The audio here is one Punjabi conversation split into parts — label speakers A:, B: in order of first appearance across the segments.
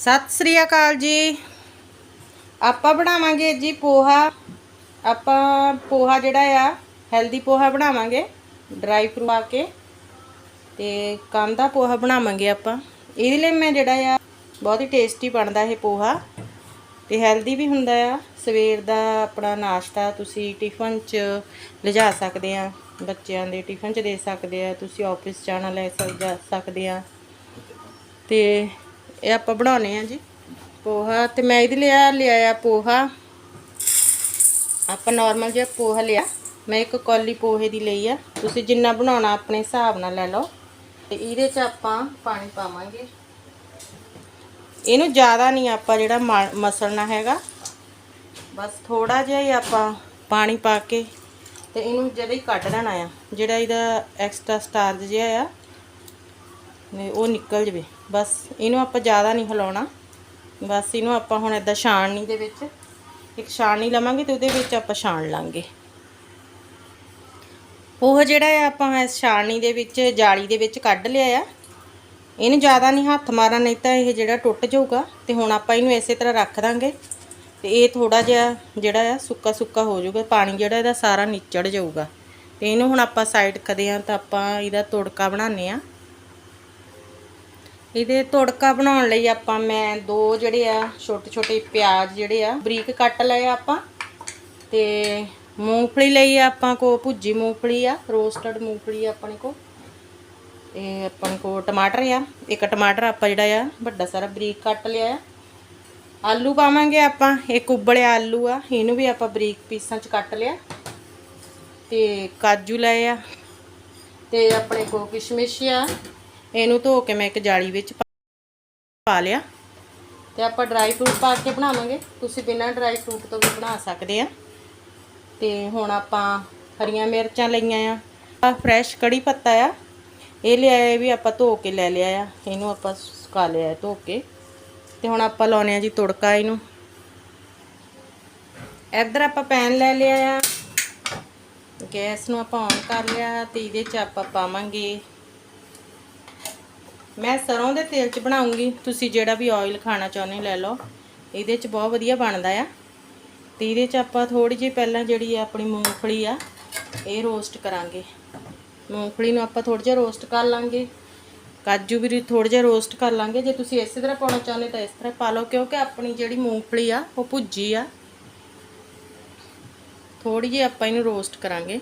A: ਸਤਿ ਸ੍ਰੀ ਅਕਾਲ ਜੀ। ਆਪਾਂ ਬਣਾਵਾਂਗੇ ਜੀ ਪੋਹਾ। ਆਪਾਂ ਪੋਹਾ ਜਿਹੜਾ ਆ ਹੈਲਦੀ ਪੋਹਾ ਬਣਾਵਾਂਗੇ ਡਰਾਈ ਫਰੂਟ ਪਾ ਕੇ ਤੇ ਕਾਂਦਾ ਪੋਹਾ ਬਣਾਵਾਂਗੇ ਆਪਾਂ। ਇਹਦੇ ਲਈ ਮੈਂ ਜਿਹੜਾ ਆ, ਬਹੁਤ ਹੀ ਟੇਸਟੀ ਬਣਦਾ ਇਹ ਪੋਹਾ। ਤੇ ਹੈਲਦੀ ਵੀ ਹੁੰਦਾ ਆ। ਸਵੇਰ ਦਾ ਆਪਣਾ ਨਾਸ਼ਤਾ ਤੁਸੀਂ ਟਿਫਨ 'ਚ ਲਿਜਾ ਸਕਦੇ ਆ। ਬੱਚਿਆਂ ਦੇ ਟਿਫਨ 'ਚ ਦੇ ਸਕਦੇ ਆ। ਤੁਸੀਂ ਆਫਿਸ ਜਾਣਾ ਲੈ ਸਕ- ਜਾ ਸਕਦੇ ਆ। ਤੇ ਇਹ ਆਪਾਂ ਬਣਾਉਣੇ ਆ ਜੀ ਪੋਹਾ ਤੇ ਮੈਂ ਇਹਦੇ ਲਿਆ, ਲਿਆਇਆ ਪੋਹਾ। ਆਪਾਂ ਨਾਰਮਲ ਜਿਹਾ ਪੋਹਾ ਲਿਆ। ਮੈਂ ਇੱਕ ਕੌਲੀ ਪੋਹੇ ਦੀ ਲਈ ਆ। ਤੁਸੀਂ ਜਿੰਨਾ ਬਣਾਉਣਾ ਆਪਣੇ ਹਿਸਾਬ ਨਾਲ ਲੈ ਲਓ। ਤੇ ਇਹਦੇ 'ਚ ਆਪਾਂ ਪਾਣੀ ਪਾਵਾਂਗੇ। ਇਹਨੂੰ ਜ਼ਿਆਦਾ ਨਹੀਂ ਆਪਾਂ ਜਿਹੜਾ ਮਾ- ਮਸਲਣਾ ਹੈਗਾ। ਬਸ ਥੋੜਾ ਜਿਹਾ ਹੀ ਆਪਾਂ ਪਾਣੀ ਪਾ ਕੇ ਤੇ ਇਹਨੂੰ ਜਿਹੜਾ ਹੀ ਕੱਢ ਲੈਣਾ ਆ। ਜਿਹੜਾ ਇਹਦਾ ਐਕਸਟਰਾ ਸਟਾਰਜ ਜਿਹਾ ਆ ਉਹ ਨਿਕਲ ਜਵੇ। ਬਸ ਇਹਨੂੰ ਆਪਾਂ ਜ਼ਿਆਦਾ ਨਹੀਂ ਹਿਲਾਉਣਾ। ਬਸ ਇਹਨੂੰ ਆਪਾਂ ਹੁਣ ਇਦਾਂ ਛਾਣਨੀ ਦੇ ਵਿੱਚ। ਇੱਕ ਛਾਣਨੀ ਲਵਾਂਗੇ ਤੇ ਉਹਦੇ ਵਿੱਚ ਆਪਾਂ ਛਾਣ ਲਾਂਗੇ। ਉਹ ਜਿਹੜਾ ਆ ਆਪਾਂ ਇਸ ਛਾਣਨੀ ਦੇ ਵਿੱਚ, ਜਾਲੀ ਦੇ ਵਿੱਚ ਕੱਢ ਲਿਆ ਆ। ਇਹਨੂੰ ਜ਼ਿਆਦਾ ਨਹੀਂ ਹੱਥ ਮਾਰਨਾ, ਨਹੀਂ ਤਾਂ ਇਹ ਜਿਹੜਾ ਟੁੱਟ ਜਾਊਗਾ ਤੇ ਹੁਣ ਆਪਾਂ ਇਹਨੂੰ ਇਸੇ ਤਰ੍ਹਾਂ ਰੱਖ ਦਾਂਗੇ। ਤੇ ਇਹ ਥੋੜਾ ਜਿਹਾ ਜਿਹੜਾ ਆ ਸੁੱਕਾ ਸੁੱਕਾ ਹੋ ਜਾਊਗਾ, ਪਾਣੀ ਜਿਹੜਾ ਇਹਦਾ ਸਾਰਾ ਨਿਚੜ ਜਾਊਗਾ। ਤੇ ਇਹਨੂੰ ਹੁਣ ਆਪਾਂ ਸਾਈਡ ਕਰਦੇ ਆ ਤਾਂ ਆਪਾਂ ਇਹਦਾ ਤੜਕਾ ਬਣਾਉਂਦੇ ਆ। ਇਹਦੇ ਤੜਕਾ ਬਣਾਉਣ ਲਈ ਆਪਾਂ ਮੈਂ ਦੋ ਜਿਹੜੇ ਆ ਛੋਟੇ ਛੋਟੇ ਪਿਆਜ਼ ਜਿਹੜੇ ਆ, ਬਰੀਕ ਕੱਟ ਲਏ ਆ ਆਪਾਂ। ਤੇ ਮੂੰਗਫਲੀ ਲਈ ਆਪਾਂ ਕੋ ਭੁੱਜੀ ਮੂੰਗਫਲੀ ਆ ਰੋਸਟਡ ਮੂੰਗਫਲੀ ਆ ਆਪਣੇ ਕੋ ਇਹ ਆਪਣੇ ਕੋ ਟਮਾਟਰ ਆ। ਇੱਕ ਟਮਾਟਰ ਆਪਾਂ ਜਿਹੜਾ ਆ, ਵੱਡਾ ਸਾਰਾ ਬਰੀਕ ਕੱਟ ਲਿਆ ਆ। ਆਲੂ ਪਾਵਾਂਗੇ ਆਪਾਂ, ਇੱਕ ਉਬਲਿਆ ਆਲੂ ਆ, ਇਹਨੂੰ ਵੀ ਆਪਾਂ ਬਰੀਕ ਪੀਸਾਂ 'ਚ ਕੱਟ ਲਿਆ। ਤੇ ਕਾਜੂ ਲਏ ਆ। ਤੇ ਆਪਣੇ ਕੋ ਕਿਸ਼ਮਿਸ਼ ਆ। ਇਹਨੂੰ ਧੋ ਕੇ ਮੈਂ ਇੱਕ ਜਾਲੀ ਵਿੱਚ ਪਾ- ਲਿਆ। ਤੇ ਆਪਾਂ ਡਰਾਈ ਫਰੂਟ ਪਾ ਕੇ ਬਣਾਵਾਂਗੇ। ਤੁਸੀਂ ਬਿਨਾਂ ਡਰਾਈ ਫਰੂਟ ਤੋਂ ਵੀ ਬਣਾ ਸਕਦੇ ਆ। ਤੇ ਹੁਣ ਆਪਾਂ ਹਰੀਆਂ ਮਿਰਚਾਂ ਲਈਆਂ ਆ। ਆ ਫਰੈਸ਼ ਕੜੀ ਪੱਤਾ ਆ। ਇਹ ਲਿਆਇਆ ਵੀ ਆਪਾਂ ਧੋ ਕੇ ਲੈ ਲਿਆ ਆ। ਇਹਨੂੰ ਆਪਾਂ ਸੁਕਾ ਲਿਆ ਧੋ ਕੇ। ਤੇ ਹੁਣ ਆਪਾਂ ਲਾਉਨੇ ਆ ਜੀ ਤੜਕਾ ਇਹਨੂੰ। ਇੱਧਰ ਆਪਾਂ ਪੈਨ ਲੈ ਲਿਆ ਆ। ਗੈਸ ਨੂੰ ਆਪਾਂ ਔਨ ਕਰ ਲਿਆ। ਤੇ ਇਹਦੇ 'ਚ ਆਪਾਂ ਪਾਵਾਂਗੇ ਮੈਂ ਸਰੋਂ ਦੇ ਤੇਲ 'ਚ ਬਣਾਉਂਗੀ। ਤੁਸੀਂ ਜਿਹੜਾ ਵੀ ਆਇਲ ਖਾਣਾ ਚਾਹੁੰਦੇ ਲੈ ਲਓ। ਇਹਦੇ 'ਚ ਬਹੁਤ ਵਧੀਆ ਬਣਦਾ ਆ। ਤੇ ਇਹਦੇ 'ਚ ਆਪਾਂ ਥੋੜੀ ਜਿਹੀ ਪਹਿਲਾਂ ਜਿਹੜੀ ਆ ਆਪਣੀ ਮੂੰਗਫਲੀ ਆ, ਇਹ ਰੋਸਟ ਕਰਾਂਗੇ। ਮੂੰਗਫਲੀ ਨੂੰ ਆਪਾਂ ਥੋੜਾ ਜਿਹਾ ਰੋਸਟ ਕਰ ਲਾਂਗੇ। ਕਾਜੂ ਵੀ ਥੋੜਾ ਜਿਹਾ ਰੋਸਟ ਕਰ ਲਾਂਗੇ। ਜੇ ਤੁਸੀਂ ਇਸੇ ਤਰ੍ਹਾਂ ਪਾਉਣਾ ਚਾਹੁੰਦੇ ਤਾਂ ਇਸ ਤਰ੍ਹਾਂ ਪਾ ਲਓ, ਕਿਉਂਕਿ ਆਪਣੀ ਜਿਹੜੀ ਮੂੰਗਫਲੀ ਆ, ਉਹ ਭੁੱਜੀ ਆ। ਥੋੜੀ ਜਿਹੀ ਆਪਾਂ ਇਹਨੂੰ ਰੋਸਟ ਕਰਾਂਗੇ।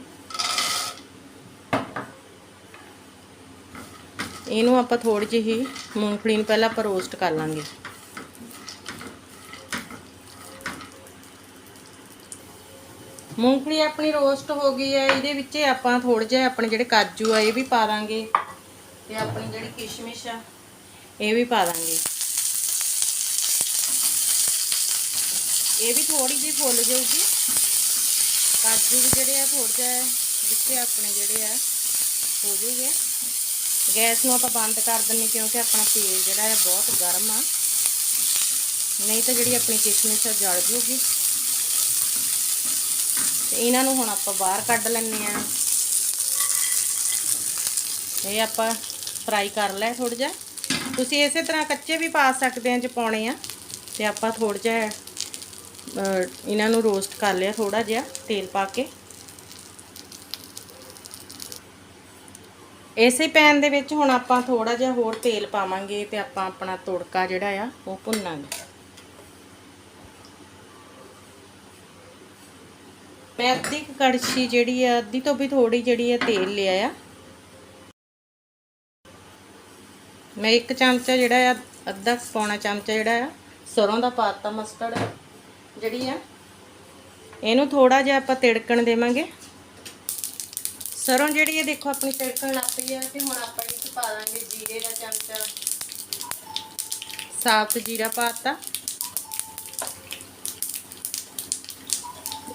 A: ਇਹਨੂੰ ਆਪਾਂ ਥੋੜੀ ਜਿਹੀ ਮੂੰਗਫਲੀ ਨੂੰ ਪਹਿਲਾਂ ਆਪਾਂ ਰੋਸਟ ਕਰ ਲਾਂਗੇ। ਮੂੰਗਫਲੀ ਆਪਣੀ ਰੋਸਟ ਹੋ ਗਈ ਹੈ, ਇਹਦੇ ਵਿੱਚ ਆਪਾਂ ਥੋੜੇ ਜਿਹਾ ਆਪਣੇ ਜਿਹੜੇ ਕਾਜੂ ਆ, ਇਹ ਵੀ ਪਾ ਦਾਂਗੇ ਤੇ ਆਪਣੀ ਜਿਹੜੀ ਕਿਸ਼ਮਿਸ਼ ਆ, ਇਹ ਵੀ ਪਾ ਦਾਂਗੇ। ਇਹ ਵੀ ਥੋੜੀ ਜਿਹੀ ਫੁੱਲ ਜਾਊਗੀ। ਕਾਜੂ ਵੀ ਜਿਹੜੇ ਆ ਥੋੜਾ ਜਿਹਾ ਵਿੱਚ ਆਪਣੇ ਜਿਹੜੇ ਆ, ਹੋ ਜੂਗੇ ਗੈਸ ਨੂੰ ਆਪਾਂ ਬੰਦ ਕਰ ਦਿੰਨੇ ਕਿਉਂਕਿ ਆਪਣਾ ਤੇਲ ਜਿਹੜਾ ਹੈ ਬਹੁਤ ਗਰਮ ਆ। ਨਹੀਂ ਤਾਂ ਜਿਹੜੀ ਆਪਣੀ ਕਿਸ਼ਮਿਸ਼ ਆ ਜਲ ਜੂਗੀ। ਤੇ ਇਹਨਾਂ ਨੂੰ ਹੁਣ ਆਪਾਂ ਬਾਹਰ ਕੱਢ ਲੈਣੇ ਆ ਇਹ ਆਪਾਂ ਫਰਾਈ ਕਰ ਲੈ ਥੋੜਾ ਜਿਹਾ। ਤੁਸੀਂ ਇਸੇ ਤਰ੍ਹਾਂ ਕੱਚੇ ਵੀ ਪਾ ਸਕਦੇ ਆ ਜੇ ਪਾਉਣੇ ਆ। ਤੇ ਆਪਾਂ ਥੋੜਾ ਜਿਹਾ ਇਹਨਾਂ ਨੂੰ ਰੋਸਟ ਕਰ ਲਿਆ ਥੋੜਾ ਜਿਹਾ ਤੇਲ ਪਾ ਕੇ। ਇਸੇ ਪੈਨ ਦੇ ਵਿੱਚ ਹੁਣ ਆਪਾਂ ਥੋੜਾ ਜਿਹਾ ਹੋਰ ਤੇਲ ਪਾਵਾਂਗੇ ਤੇ ਆਪਾਂ ਆਪਣਾ ਤੜਕਾ ਜਿਹੜਾ ਆ, ਉਹ ਭੁੰਨਾਂਗੇ। ਮੈਂ ਅੱਧੀ ਕੜਛੀ ਜਿਹੜੀ ਆ, ਅੱਧੀ ਤੋਂ ਵੀ ਥੋੜੀ ਜਿਹੜੀ ਆ ਤੇਲ ਲਿਆ ਆ। ਮੈਂ ਇੱਕ ਚਮਚਾ ਜਿਹੜਾ ਆ, ਅੱਧਾ ਕੁ ਪੌਣਾ ਚਮਚਾ ਜਿਹੜਾ ਆ, ਸਰੋਂ ਦਾ ਪਾਤਾ ਮਸਟਰਡ ਜਿਹੜੀ ਆ, ਇਹਨੂੰ ਥੋੜਾ ਜਿਹਾ ਆਪਾਂ ਤਿੜਕਣ ਦੇਵਾਂਗੇ। ਸਰੋਂ ਜਿਹੜੀ ਹੈ ਦੇਖੋ ਆਪਣੀ ਤਿੜਕਣ ਲੱਗ ਪਈ ਆ ਤੇ ਹੁਣ ਆਪਾਂ ਇਹ 'ਚ ਪਾ ਦਾਂਗੇ ਜੀਰੇ ਦਾ ਚਮਚਾ। ਸਾਫਤ ਜੀਰਾ ਪਾਤਾ।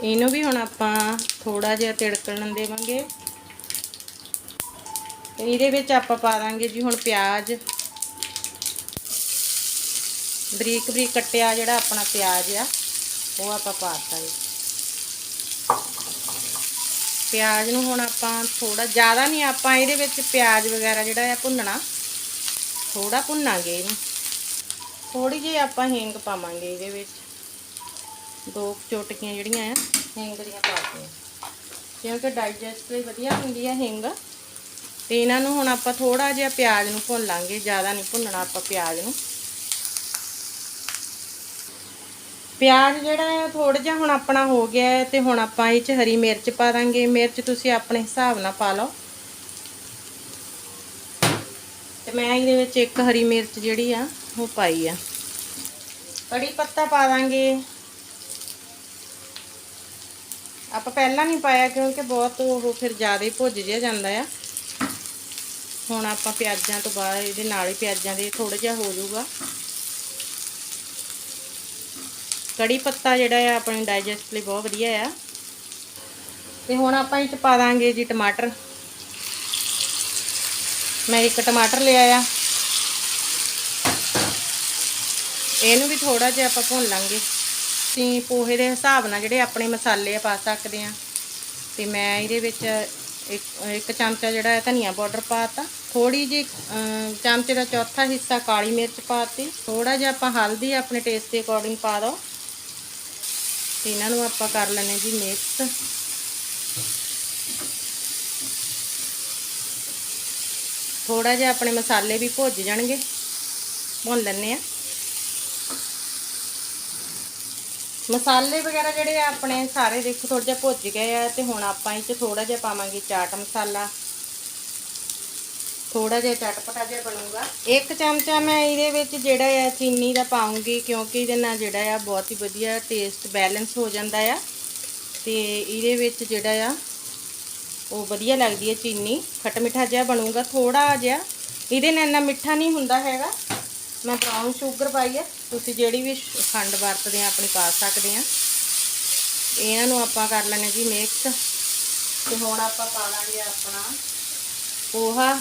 A: ਇਹਨੂੰ ਵੀ ਹੁਣ ਆਪਾਂ ਥੋੜਾ ਜਿਹਾ ਤਿੜਕਣ ਦੇਵਾਂਗੇ। ਤੇ ਇਹਦੇ ਵਿੱਚ ਆਪਾਂ ਪਾ ਦਾਂਗੇ ਜੀ ਹੁਣ ਪਿਆਜ਼। ਬਰੀਕ ਬਰੀਕ ਕੱਟਿਆ ਜਿਹੜਾ ਆਪਣਾ ਪਿਆਜ਼ ਆ, ਉਹ ਆਪਾਂ ਪਾਤਾ ਜੀ। ਪਿਆਜ਼ ਨੂੰ ਹੁਣ ਆਪਾਂ ਥੋੜਾ ਜ਼ਿਆਦਾ ਨਹੀਂ ਆਪਾਂ ਇਹਦੇ ਵਿੱਚ ਪਿਆਜ਼ ਵਗੈਰਾ ਜਿਹੜਾ ਆ ਭੁੰਨਣਾ ਥੋੜਾ ਭੁੰਨਾਂਗੇ ਇਹਨੂੰ। ਥੋੜੀ ਜਿਹੀ ਆਪਾਂ ਹਿੰਗ ਪਾਵਾਂਗੇ ਇਹਦੇ ਵਿੱਚ। ਦੋ ਚੋਟਕੀਆਂ ਜਿਹੜੀਆਂ ਆ, ਹਿੰਗ ਦੀਆਂ ਪਾ ਦਿਓ ਕਿਉਂਕਿ ਡਾਈਜੈਸਟ ਲਈ ਵਧੀਆ ਹੁੰਦੀ ਆ ਹਿੰਗ। ਤੇ ਇਹਨਾਂ ਨੂੰ ਹੁਣ ਆਪਾਂ ਥੋੜਾ ਜਿਹਾ ਪਿਆਜ਼ ਨੂੰ ਭੁੰਨ ਲਾਂਗੇ, ਜ਼ਿਆਦਾ ਨਹੀਂ ਭੁੰਨਣਾ ਆਪਾਂ ਪਿਆਜ਼ ਨੂੰ। ਪਿਆਜ਼ ਜਿਹੜਾ ਹੈ ਥੋੜਾ ਜਿਹਾ ਹੁਣ ਆਪਣਾ ਹੋ ਗਿਆ ਹੈ ਤੇ ਹੁਣ ਆਪਾਂ ਇਹ ਚ ਹਰੀ ਮਿਰਚ ਪਾ ਦਾਂਗੇ। ਮਿਰਚ ਤੁਸੀਂ ਆਪਣੇ ਹਿਸਾਬ ਨਾਲ ਪਾ ਲਓ। ਤੇ ਮੈਂ ਇਹਦੇ ਵਿੱਚ ਇੱਕ ਹਰੀ ਮਿਰਚ ਜਿਹੜੀ ਆ, ਉਹ ਪਾਈ ਆ। ਕੜੀ ਪੱਤਾ ਪਾ ਦਾਂਗੇ। ਆਪਾਂ ਪਹਿਲਾਂ ਨਹੀਂ ਪਾਇਆ ਕਿਉਂਕਿ ਬਹੁਤ ਉਹ ਫਿਰ ਜ਼ਿਆਦਾ ਹੀ ਭੁੱਜ ਜਿਹਾ ਜਾਂਦਾ ਆ। ਹੁਣ ਆਪਾਂ ਪਿਆਜ਼ਾਂ ਤੋਂ ਬਾਅਦ ਇਹਦੇ ਨਾਲ ਹੀ ਪਿਆਜ਼ਾਂ ਦੇ ਥੋੜਾ ਜਿਹਾ ਹੋ ਜਾਊਗਾ। ਕੜੀ ਪੱਤਾ ਜਿਹੜਾ ਆ ਆਪਣੇ ਡਾਈਜੈਸਟ ਲਈ ਬਹੁਤ ਵਧੀਆ ਆ। ਤੇ ਹੁਣ ਆਪਾਂ ਇਹ ਚ ਪਾ ਦਾਂਗੇ ਜੀ ਟਮਾਟਰ। ਮੈਂ ਇੱਕ ਟਮਾਟਰ ਲਿਆ ਆ। ਇਹਨੂੰ ਵੀ ਥੋੜਾ ਜਿਹਾ ਆਪਾਂ ਭੁੰਨ ਲਾਂਗੇ। ਅਸੀਂ ਪੋਹੇ ਦੇ ਹਿਸਾਬ ਨਾਲ ਜਿਹੜੇ ਆਪਣੇ ਮਸਾਲੇ ਆ ਪਾ ਸਕਦੇ ਆ। ਤੇ ਮੈਂ ਇਹਦੇ ਵਿੱਚ ਇੱਕ ਇੱਕ ਚਮਚਾ ਜਿਹੜਾ ਹੈ ਧਨੀਆ ਪਾਊਡਰ ਪਾਤਾ ਥੋੜੀ ਜਿਹੀ ਅਮ, ਚਮਚੇ ਦਾ ਚੌਥਾ ਹਿੱਸਾ ਕਾਲੀ ਮਿਰਚ ਪਾਤੀ ਥੋੜਾ ਜਿਹਾ ਆਪਾਂ ਹਲਦੀ ਆਪਣੇ ਟੇਸਟ ਦੇ ਅਕੋਰਡਿੰਗ ਪਾ ਦਿਓ ਤੇ ਇਹਨਾਂ ਨੂੰ ਆਪਾਂ ਕਰ ਲੈਣੇ ਜੀ ਮਿਕਸ ਥੋੜਾ ਜਿਹਾ ਆਪਣੇ ਮਸਾਲੇ ਵੀ ਭੁੱਜ ਜਾਣਗੇ। ਭੁੰਨ ਲੈਣੇ ਆ ਮਸਾਲੇ ਵਗੈਰਾ ਜਿਹੜੇ ਆ ਆਪਣੇ ਸਾਰੇ ਦੇਖੋ ਥੋੜਾ ਜਿਹਾ ਭੁੱਜ ਗਏ ਆ ਤੇ ਹੁਣ ਆਪਾਂ ਇਹ ਚ ਥੋੜਾ ਜਿਹਾ ਪਾਵਾਂਗੇ ਚਾਟ ਮਸਾਲਾ। ਥੋੜਾ ਜਿਹਾ ਚਟਪਟਾ ਜਿਹਾ ਬਣੂਗਾ। ਇੱਕ ਚਮਚਾ ਮੈਂ ਇਹਦੇ ਵਿੱਚ ਜਿਹੜਾ ਆ ਚੀਨੀ ਦਾ ਪਾਉਂਗੀ, ਕਿਉਂਕਿ ਇਹਦੇ ਨਾਲ ਜਿਹੜਾ ਆ ਬਹੁਤ ਹੀ ਵਧੀਆ ਟੇਸਟ ਬੈਲੈਂਸ ਹੋ ਜਾਂਦਾ ਆ। ਤੇ ਇਹਦੇ ਵਿੱਚ ਜਿਹੜਾ ਆ, ਉਹ ਵਧੀਆ ਲੱਗਦੀ ਹੈ ਚੀਨੀ। ਖੱਟ ਮਿੱਠਾ ਜਿਹਾ ਬਣੂਗਾ ਥੋੜਾ ਜਿਹਾ। ਇਹਦੇ ਨਾਲ ਇੰਨਾ ਮਿੱਠਾ ਨਹੀਂ ਹੁੰਦਾ ਹੈਗਾ। ਮੈਂ ਬਰਾਊਨ ਸ਼ੂਗਰ ਪਾਈ ਹੈ ਤੁਸੀਂ ਜਿਹੜੀ ਵੀ ਖੰਡ ਵਰਤਦੇ ਆ, ਆਪਣੀ ਪਾ ਸਕਦੇ ਆ। ਇਹਨਾਂ ਨੂੰ ਆਪਾਂ ਕਰ ਲੈਣੇ ਜੀ ਮਿਕਸ ਤੇ ਹੁਣ ਆਪਾਂ ਪਾ ਲਾਂਗੇ ਆਪਣਾ ਪੋਹਾ।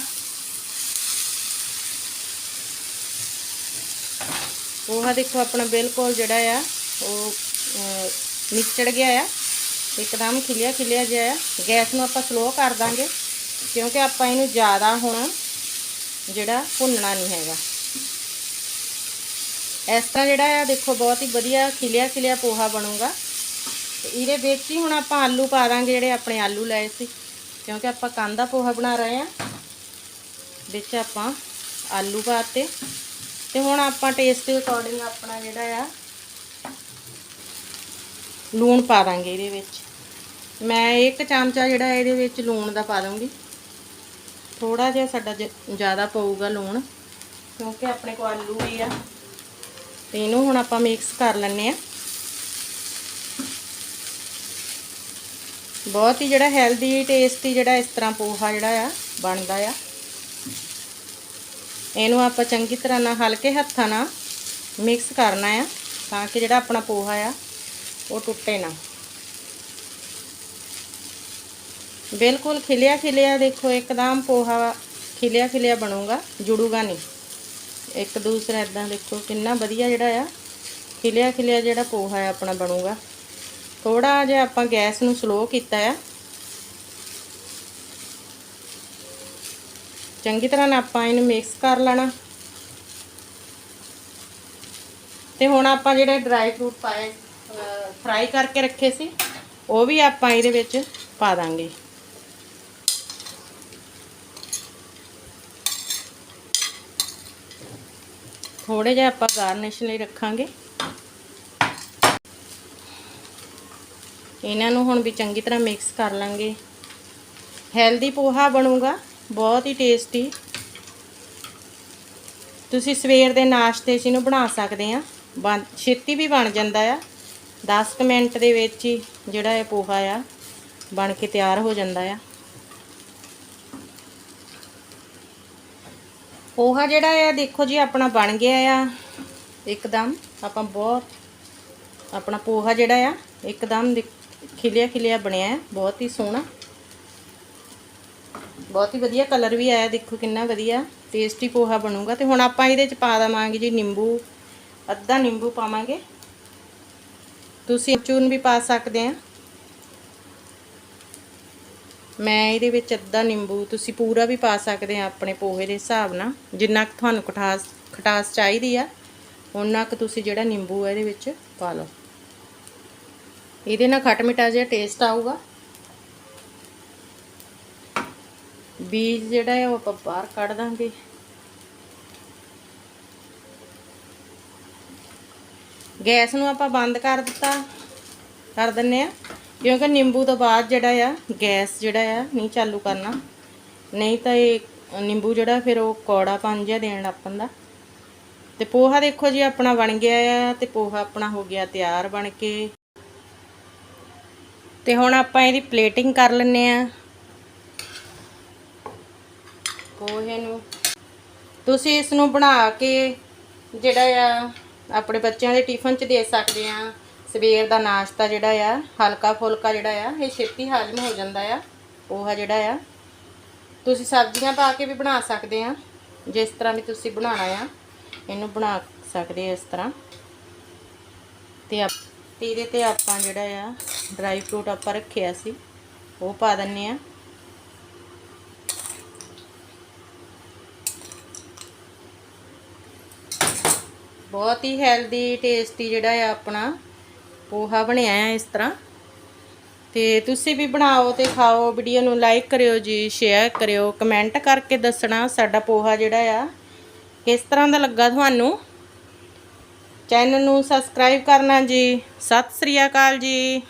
A: ਪੋਹਾ ਦੇਖੋ ਆਪਣਾ ਬਿਲਕੁਲ ਜਿਹੜਾ ਆ ਉਹ ਅਹ, ਨਿਚੜ ਗਿਆ ਆ। ਇੱਕਦਮ ਖਿਲਿਆ ਖਿਲਿਆ ਜਿਹਾ ਆ। ਗੈਸ ਨੂੰ ਆਪਾਂ ਸਲੋ ਕਰ ਦਾਂਗੇ ਕਿਉਂਕਿ ਆਪਾਂ ਇਹਨੂੰ ਜ਼ਿਆਦਾ ਹੁਣ ਜਿਹੜਾ ਭੁੰਨਣਾ ਨਹੀਂ ਹੈਗਾ। ਇਸ ਤਰ੍ਹਾਂ ਜਿਹੜਾ ਆ ਦੇਖੋ ਬਹੁਤ ਹੀ ਵਧੀਆ ਖਿਲਿਆ ਖਿਲਿਆ ਪੋਹਾ ਬਣੂਗਾ। ਇਹਦੇ ਵਿੱਚ ਹੀ ਹੁਣ ਆਪਾਂ ਆਲੂ ਪਾ ਦਾਂਗੇ ਜਿਹੜੇ ਆਪਣੇ ਆਲੂ ਲਏ ਸੀ। ਕਿਉਂਕਿ ਆਪਾਂ ਕਾਂਦਾ ਪੋਹਾ ਬਣਾ ਰਹੇ ਆ। ਵਿੱਚ ਆਪਾਂ ਆਲੂ ਪਾਤੇ ਤੇ ਹੁਣ ਆਪਾਂ ਟੇਸਟ ਦੇ ਅਕੋਰਡਿੰਗ ਆਪਣਾ ਜਿਹੜਾ ਆ, ਲੂਣ ਪਾ ਦਾਂਗੇ ਇਹਦੇ ਵਿੱਚ। ਮੈਂ ਇੱਕ ਚਮਚਾ ਜਿਹੜਾ ਇਹਦੇ ਵਿੱਚ ਲੂਣ ਦਾ ਪਾ ਦੂੰਗੀ ਥੋੜਾ ਜਿਹਾ ਸਾਡਾ ਜ- ਜ਼ਿਆਦਾ ਪਊਗਾ ਲੂਣ, ਕਿਉਂਕਿ ਆਪਣੇ ਕੋਲ ਆਲੂ ਵੀ ਆ। ਤੇ ਇਹਨੂੰ ਹੁਣ ਆਪਾਂ ਮਿਕਸ ਕਰ ਲੈਣੇ ਆ ਬਹੁਤ ਹੀ ਜਿਹੜਾ ਹੈਲਦੀ ਟੇਸਟੀ ਜਿਹੜਾ ਇਸ ਤਰ੍ਹਾਂ ਪੋਹਾ ਜਿਹੜਾ ਆ ਬਣਦਾ ਆ। ਇਹਨੂੰ ਆਪਾਂ ਚੰਗੀ ਤਰ੍ਹਾਂ ਨਾਲ ਹਲਕੇ ਹੱਥਾਂ ਨਾਲ ਮਿਕਸ ਕਰਨਾ ਆ ਤਾਂ ਕਿ ਜਿਹੜਾ ਆਪਣਾ ਪੋਹਾ ਆ, ਉਹ ਟੁੱਟੇ ਨਾ। ਬਿਲਕੁਲ ਖਿਲਿਆ ਖਿਲਿਆ ਦੇਖੋ, ਇੱਕਦਮ ਪੋਹਾ ਖਿਲਿਆ ਖਿਲਿਆ ਬਣੂਗਾ, ਜੁੜੂਗਾ ਨਹੀਂ। ਇੱਕ ਦੂਸਰਾ ਇਦਾਂ ਦੇਖੋ, ਕਿੰਨਾ ਵਧੀਆ ਜਿਹੜਾ ਆ, ਖਿਲਿਆ ਖਿਲਿਆ ਜਿਹੜਾ ਪੋਹਾ ਆ ਆਪਣਾ ਬਣੂਗਾ। ਥੋੜਾ ਜਿਹਾ ਆਪਾਂ ਗੈਸ ਨੂੰ ਸਲੋ ਕੀਤਾ ਆ। ਚੰਗੀ ਤਰ੍ਹਾਂ ਨਾਲ ਆਪਾਂ ਇਹਨੂੰ ਮਿਕਸ ਕਰ ਲੈਣਾ। ਤੇ ਹੁਣ ਆਪਾਂ ਜਿਹੜੇ ਡਰਾਈ ਫਰੂਟ ਪਾਏ ਫਰਾਈ ਕਰਕੇ ਰੱਖੇ ਸੀ, ਉਹ ਵੀ ਆਪਾਂ ਇਹਦੇ ਵਿੱਚ ਪਾ ਦਾਂਗੇ। ਥੋੜੇ ਜਿਹਾ ਆਪਾਂ ਗਾਰਨਿਸ਼ ਲਈ ਰੱਖਾਂਗੇ। ਇਹਨਾਂ ਨੂੰ ਹੁਣ ਵੀ ਚੰਗੀ ਤਰ੍ਹਾਂ ਮਿਕਸ ਕਰ ਲਾਂਗੇ। ਹੈਲਦੀ ਪੋਹਾ ਬਣੂਗਾ। ਬਹੁਤ ਹੀ ਟੇਸਟੀ ਤੁਸੀਂ ਸਵੇਰ ਦੇ ਨਾਸ਼ਤੇ 'ਚ ਇਹਨੂੰ ਬਣਾ ਸਕਦੇ ਆ। ਬਣ, ਛੇਤੀ ਵੀ ਬਣ ਜਾਂਦਾ ਆ। 10 ਕੁ ਮਿੰਟ ਦੇ ਵਿੱਚ ਹੀ ਜਿਹੜਾ ਇਹ ਪੋਹਾ ਆ, ਬਣ ਕੇ ਤਿਆਰ ਹੋ ਜਾਂਦਾ ਆ। ਪੋਹਾ ਜਿਹੜਾ ਆ, ਦੇਖੋ ਜੀ, ਆਪਣਾ ਬਣ ਗਿਆ ਆ। ਇੱਕਦਮ ਆਪਾਂ ਬਹੁਤ, ਆਪਣਾ ਪੋਹਾ ਜਿਹੜਾ ਆ, ਇੱਕਦਮ ਖਿਲਿਆ ਖਿਲਿਆ ਬਣਿਆ ਹੈ ਬਹੁਤ ਹੀ ਸੋਹਣਾ। ਬਹੁਤ ਹੀ ਵਧੀਆ ਕਲਰ ਵੀ ਆਇਆ, ਦੇਖੋ ਕਿੰਨਾ ਵਧੀਆ ਟੇਸਟੀ ਪੋਹਾ ਬਣੂਗਾ। ਤੇ ਹੁਣ ਆਪਾਂ ਇਹਦੇ ਚ ਪਾ ਦਵਾਂਗੇ ਜੀ ਨਿੰਬੂ, ਅੱਧਾ ਨਿੰਬੂ ਪਾਵਾਂਗੇ। ਤੁਸੀਂ ਚੂਨ ਵੀ ਪਾ ਸਕਦੇ ਆ। ਮੈਂ ਇਹਦੇ ਵਿੱਚ ਅੱਧਾ ਨਿੰਬੂ, ਤੁਸੀਂ ਪੂਰਾ ਵੀ ਪਾ ਸਕਦੇ ਆ ਆਪਣੇ ਪੋਹੇ ਦੇ ਹਿਸਾਬ ਨਾਲ, ਜਿੰਨਾ ਕੁ ਤੁਹਾਨੂੰ ਖਟਾਸ ਖਟਾਸ ਚਾਹੀਦੀ ਆ ਉਹਨਾਂ ਕੁ ਤੁਸੀਂ ਜਿਹੜਾ ਨਿੰਬੂ ਹੈ ਇਹਦੇ ਵਿੱਚ ਪਾ ਲਓ। ਇਹਦੇ ਨਾਲ ਖੱਟ ਮਿੱਠਾ ਜਿਹਾ ਟੇਸਟ ਆਊਗਾ। ਬੀਜ ਜਿਹੜਾ ਹੈ ਉਹ ਆਪਾਂ ਬਾਹਰ ਕੱਢ ਦਾਂਗੇ। ਗੈਸ ਨੂੰ ਆਪਾਂ ਬੰਦ ਕਰ ਦਿੱਤਾ, ਕਰ ਦਿੰਨੇ ਆ ਕਿਉਂਕਿ ਨਿੰਬੂ ਤੋਂ ਬਾਅਦ ਜਿਹੜਾ ਆ, ਗੈਸ ਜਿਹੜਾ ਆ, ਨਹੀਂ ਚਾਲੂ ਕਰਨਾ। ਨਹੀਂ ਤਾਂ ਇਹ ਨਿੰਬੂ ਜਿਹੜਾ ਫਿਰ ਉਹ ਕੌੜਾ ਕੌੜਾਪਨ ਜਿਹਾ ਦੇਣ ਲੱਗ ਦਾ। ਤੇ ਪੋਹਾ ਦੇਖੋ ਜੀ, ਆਪਣਾ ਬਣ ਗਿਆ ਆ ਤੇ ਪੋਹਾ ਆਪਣਾ ਹੋ ਗਿਆ ਤਿਆਰ ਬਣ ਕੇ। ਤੇ ਹੁਣ ਆਪਾਂ ਇਹਦੀ ਪਲੇਟਿੰਗ ਕਰ ਲੈਨੇ ਆ ਪੋਹੇ ਨੂੰ। ਤੁਸੀਂ ਇਸ ਨੂੰ ਬਣਾ ਕੇ ਜਿਹੜਾ ਆ, ਆਪਣੇ ਬੱਚਿਆਂ ਦੇ ਟਿਫਨ 'ਚ ਦੇ ਸਕਦੇ ਆ। ਸਵੇਰ ਦਾ ਨਾਸ਼ਤਾ ਜਿਹੜਾ ਆ, ਹਲਕਾ ਫੁਲਕਾ ਜਿਹੜਾ ਆ, ਇਹ ਛੇਤੀ ਹਾਜ਼ਮ ਹੋ ਜਾਂਦਾ ਆ। ਪੋਹਾ ਜਿਹੜਾ ਆ, ਤੁਸੀਂ ਸਬਜ਼ੀਆਂ ਪਾ ਕੇ ਵੀ ਬਣਾ ਸਕਦੇ ਆ। ਜਿਸ ਤਰ੍ਹਾਂ ਵੀ ਤੁਸੀਂ ਬਣਾਉਣਾ ਆ, ਇਹਨੂੰ ਬਣਾ ਸਕਦੇ ਆ ਇਸ ਤਰ੍ਹਾਂ। ਤੇ ਆਪ ਤੇ ਇਹਦੇ ਤੇ ਆਪਾਂ ਜਿਹੜਾ ਆ ਡਰਾਈ ਫਰੂਟ ਆਪਾਂ ਰੱਖਿਆ ਸੀ, ਉਹ ਪਾ ਦਿੰਨੇ ਆ। ਬਹੁਤ ਹੀ ਹੈਲਦੀ ਟੇਸਟੀ ਜਿਹੜਾ ਆ ਆਪਣਾ ਪੋਹਾ ਬਣਿਆ ਆ ਇਸ ਤਰ੍ਹਾਂ। ਤੇ ਤੁਸੀਂ ਵੀ ਬਣਾਓ ਤੇ ਖਾਓ ਵੀਡੀਓ ਨੂੰ ਲਾਈਕ ਕਰਿਓ ਜੀ ਸ਼ੇਅਰ ਕਰਿਓ ਕਮੈਂਟ ਕਰਕੇ ਦੱਸਣਾ ਸਾਡਾ ਪੋਹਾ ਜਿਹੜਾ ਆ ਕਿਸ ਤਰ੍ਹਾਂ ਦਾ ਲੱਗਾ ਤੁਹਾਨੂੰ। ਚੈਨਲ ਨੂੰ ਸਬਸਕ੍ਰਾਈਬ ਕਰਨਾ ਜੀ। ਸਤਿ ਸ੍ਰੀ ਅਕਾਲ ਜੀ।